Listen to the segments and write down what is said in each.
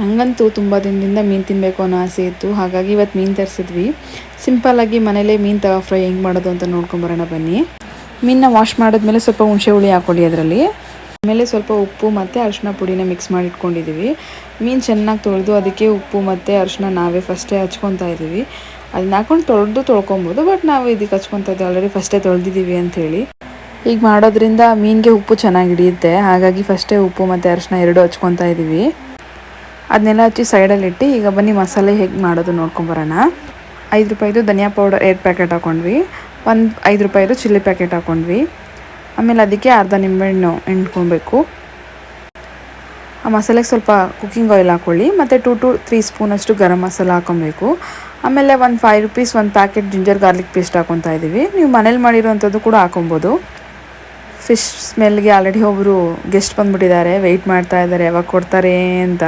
ನನಗಂತೂ ತುಂಬ ದಿನದಿಂದ ಮೀನು ತಿನ್ನಬೇಕು ಅನ್ನೋ ಆಸೆ ಇತ್ತು. ಹಾಗಾಗಿ ಇವತ್ತು ಮೀನು ತರಿಸಿದ್ವಿ. ಸಿಂಪಲ್ಲಾಗಿ ಮನೇಲೇ ಮೀನು ತಗೋ ಫ್ರೈ ಹೆಂಗೆ ಮಾಡೋದು ಅಂತ ನೋಡ್ಕೊಂಬರೋಣ ಬನ್ನಿ. ಮೀನನ್ನ ವಾಶ್ ಮಾಡಿದ್ಮೇಲೆ ಸ್ವಲ್ಪ ಹುಣಸೆ ಹುಳಿ ಹಾಕ್ಕೊಳ್ಳಿ ಅದರಲ್ಲಿ. ಆಮೇಲೆ ಸ್ವಲ್ಪ ಉಪ್ಪು ಮತ್ತು ಅರಿಶಿನ ಪುಡಿನ ಮಿಕ್ಸ್ ಮಾಡಿ ಇಟ್ಕೊಂಡಿದ್ದೀವಿ ಮೀನು ಚೆನ್ನಾಗಿ ತೊಳೆದು ಅದಕ್ಕೆ ಉಪ್ಪು ಮತ್ತು ಅರಿಶಿನ ನಾವೇ ಫಸ್ಟೇ ಹಚ್ಕೊತಾ ಇದ್ದೀವಿ. ಅದನ್ನ ಹಾಕೊಂಡು ತೊಳೆದು ತೊಳ್ಕೊಬೋದು ಬಟ್ ನಾವು ಇದಕ್ಕೆ ಹಚ್ಕೊತಾ ಇದ್ದೀವಿ ಆಲ್ರೆಡಿ ಫಸ್ಟೇ ತೊಳೆದಿದ್ದೀವಿ ಅಂಥೇಳಿ ಈಗ ಮಾಡೋದ್ರಿಂದ ಮೀನಿಗೆ ಉಪ್ಪು ಚೆನ್ನಾಗಿ ಹಿಡಿಯುತ್ತೆ. ಹಾಗಾಗಿ ಫಸ್ಟೇ ಉಪ್ಪು ಮತ್ತು ಅರಿಶಿನ ಎರಡು ಹಚ್ಕೊತಾ ಇದ್ದೀವಿ. ಅದನ್ನೆಲ್ಲ ಹಚ್ಚಿ ಸೈಡಲ್ಲಿ ಇಟ್ಟು ಈಗ ಬನ್ನಿ ಮಸಾಲೆ ಹೇಗೆ ಮಾಡೋದು ನೋಡ್ಕೊಂಬರೋಣ ಐದು ರೂಪಾಯಿದು ಧನಿಯಾ ಪೌಡರ್ ಎರಡು ಪ್ಯಾಕೆಟ್ ಹಾಕ್ಕೊಂಡ್ವಿ ಒಂದು ಐದು ರೂಪಾಯಿದು ಚಿಲ್ಲಿ ಪ್ಯಾಕೆಟ್ ಹಾಕ್ಕೊಂಡ್ವಿ ಆಮೇಲೆ ಅದಕ್ಕೆ ಅರ್ಧ ನಿಂಬೆಹಣ್ಣು ಎಂಡ್ಕೊಬೇಕು ಆ ಮಸಾಲೆಗೆ ಸ್ವಲ್ಪ ಕುಕ್ಕಿಂಗ್ ಆಯಿಲ್ ಹಾಕ್ಕೊಳ್ಳಿ ಮತ್ತು ಟು ಟು ತ್ರೀ ಸ್ಪೂನಷ್ಟು ಗರಂ ಮಸಾಲೆ ಹಾಕ್ಕೊಬೇಕು ಆಮೇಲೆ ಒಂದು ಫೈವ್ ರುಪೀಸ್ ಒಂದು ಪ್ಯಾಕೆಟ್ ಜಿಂಜರ್ ಗಾರ್ಲಿಕ್ ಪೇಸ್ಟ್ ಹಾಕ್ಕೊತಾ ಇದ್ದೀವಿ ನೀವು ಮನೇಲಿ ಮಾಡಿರೋವಂಥದ್ದು ಕೂಡ ಹಾಕೊಬೋದು. ಫಿಶ್ ಸ್ಮೆಲ್ಗೆ ಆಲ್ರೆಡಿ ಒಬ್ಬರು ಗೆಸ್ಟ್ ಬಂದುಬಿಟ್ಟಿದ್ದಾರೆ ವೆಯ್ಟ್ ಮಾಡ್ತಾ ಇದ್ದಾರೆ, ಯಾವಾಗ ಕೊಡ್ತಾರೆ ಅಂತ.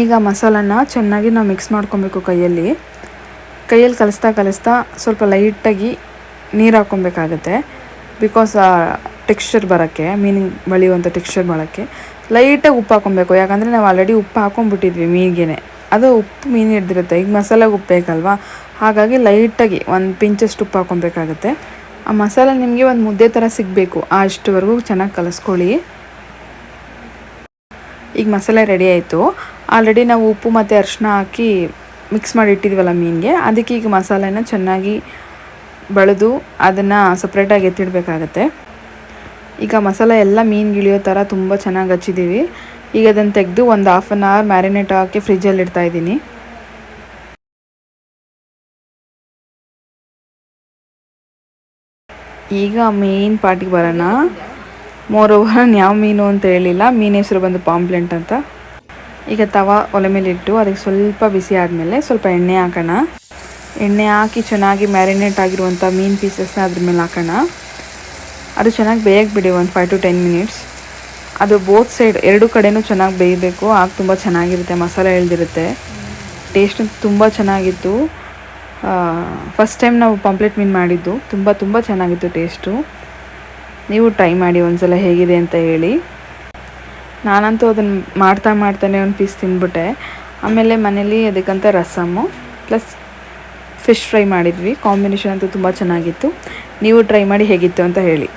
ಈಗ ಮಸಾಲನ ಚೆನ್ನಾಗಿ ನಾವು ಮಿಕ್ಸ್ ಮಾಡ್ಕೊಬೇಕು ಕೈಯಲ್ಲಿ. ಕೈಯಲ್ಲಿ ಕಲಿಸ್ತಾ ಕಲಿಸ್ತಾ ಸ್ವಲ್ಪ ಲೈಟಾಗಿ ನೀರು ಹಾಕ್ಕೊಬೇಕಾಗತ್ತೆ. ಬಿಕಾಸ್ ಟೆಕ್ಸ್ಚರ್ ಬರೋಕ್ಕೆ ಮೀನಿಗೆ ಬಳಿಯುವಂಥ ಟೆಕ್ಸ್ಚರ್ ಬರೋಕ್ಕೆ ಲೈಟಾಗಿ ಉಪ್ಪು ಹಾಕ್ಕೊಬೇಕು. ಯಾಕಂದರೆ ನಾವು ಆಲ್ರೆಡಿ ಉಪ್ಪು ಹಾಕ್ಕೊಂಬಿಟ್ಟಿದ್ವಿ ಮೀನಿಗೆ ಅದು ಉಪ್ಪು ಮೀನು ಹಿಡ್ದಿರುತ್ತೆ. ಈಗ ಮಸಾಲೆಗೆ ಉಪ್ಪು ಬೇಕಲ್ವಾ? ಹಾಗಾಗಿ ಲೈಟಾಗಿ ಒಂದು ಪಿಂಚಷ್ಟು ಉಪ್ಪು ಹಾಕ್ಕೊಬೇಕಾಗತ್ತೆ. ಆ ಮಸಾಲೆ ನಿಮಗೆ ಒಂದು ಮುದ್ದೆ ಥರ ಸಿಗಬೇಕು. ಅಷ್ಟುವರೆಗೂ ಚೆನ್ನಾಗಿ ಕಲಿಸ್ಕೊಳ್ಳಿ. ಈಗ ಮಸಾಲೆ ರೆಡಿ ಆಯಿತು. ಆಲ್ರೆಡಿ ನಾವು ಉಪ್ಪು ಮತ್ತು ಅರಿಶಿನ ಹಾಕಿ ಮಿಕ್ಸ್ ಮಾಡಿ ಇಟ್ಟಿದ್ವಲ್ಲ ಮೀನಿಗೆ. ಅದಕ್ಕೆ ಈಗ ಮಸಾಲೆನ ಚೆನ್ನಾಗಿ ಬಳಿದು ಅದನ್ನು ಸಪ್ರೇಟಾಗಿ ಎತ್ತಿಡಬೇಕಾಗತ್ತೆ. ಈಗ ಮಸಾಲೆ ಎಲ್ಲ ಮೀನಿಗೆ ಇಳಿಯೋ ಥರ ತುಂಬ ಚೆನ್ನಾಗಿ ಹಚ್ಚಿದ್ದೀವಿ ಈಗ ಅದನ್ನು ತೆಗೆದು ಒಂದು ಹಾಫ್ ಆನ್ ಅವರ್ ಮ್ಯಾರಿನೇಟ್ ಹಾಕಿ ಫ್ರಿಜ್ಜಲ್ಲಿ ಇಡ್ತಾ ಇದ್ದೀನಿ. ಈಗ ಮೇನ್ ಪಾರ್ಟಿಗೆ ಬರೋಣ. ಮೋರ್ ಓವರ್ ಯಾವ ಮೀನು ಅಂತ ಹೇಳಿಲ್ಲ. ಮೀನು ಹೆಸರು ಬಂದು ಪಾಂಪ್ಲೆಂಟ್ ಅಂತ. ಈಗ ತವ ಒಲೆ ಮೇಲೆ ಇಟ್ಟು ಅದಕ್ಕೆ ಸ್ವಲ್ಪ ಬಿಸಿ ಆದಮೇಲೆ ಸ್ವಲ್ಪ ಎಣ್ಣೆ ಹಾಕೋಣ. ಎಣ್ಣೆ ಹಾಕಿ ಚೆನ್ನಾಗಿ ಮ್ಯಾರಿನೇಟ್ ಆಗಿರುವಂಥ ಮೀನು ಪೀಸಸ್ನ ಅದ್ರ ಮೇಲೆ ಹಾಕೋಣ. ಅದು ಚೆನ್ನಾಗಿ ಬೇಯಕ್ಕೆ ಬಿಡಿ, ಒಂದು ಫೈವ್ ಟು ಟೆನ್ ಮಿನಿಟ್ಸ್ ಅದು ಬೋತ್ ಸೈಡ್ ಎರಡು ಕಡೆನೂ ಚೆನ್ನಾಗಿ ಬೇಯಬೇಕು. ಆಗ ತುಂಬ ಚೆನ್ನಾಗಿರುತ್ತೆ, ಮಸಾಲೆ ಎಳ್ದಿರುತ್ತೆ. ಟೇಸ್ಟ್ ತುಂಬ ಚೆನ್ನಾಗಿತ್ತು. ಫಸ್ಟ್ ಟೈಮ್ ನಾವು ಪಾಂಪ್ಲೆಟ್ ಮೀನು ಮಾಡಿದ್ದು. ತುಂಬ ತುಂಬ ಚೆನ್ನಾಗಿತ್ತು ಟೇಸ್ಟು ನೀವು ಟ್ರೈ ಮಾಡಿ ಒಂದ್ಸಲ ಹೇಗಿದೆ ಅಂತ ಹೇಳಿ. ನಾನಂತೂ ಅದನ್ನು ಮಾಡ್ತಾ ಮಾಡ್ತಾನೆ ಒಂದು ಪೀಸ್ ತಿಂದ್ಬಿಟ್ಟೆ. ಆಮೇಲೆ ಮನೇಲಿ ಅದಕ್ಕಂತ ರಸಮ್ಮು ಪ್ಲಸ್ ಫಿಶ್ ಫ್ರೈ ಮಾಡಿದ್ವಿ. ಕಾಂಬಿನೇಷನ್ ಅಂತೂ ತುಂಬ ಚೆನ್ನಾಗಿತ್ತು. ನೀವು ಟ್ರೈ ಮಾಡಿ ಹೇಗಿತ್ತು ಅಂತ ಹೇಳಿ.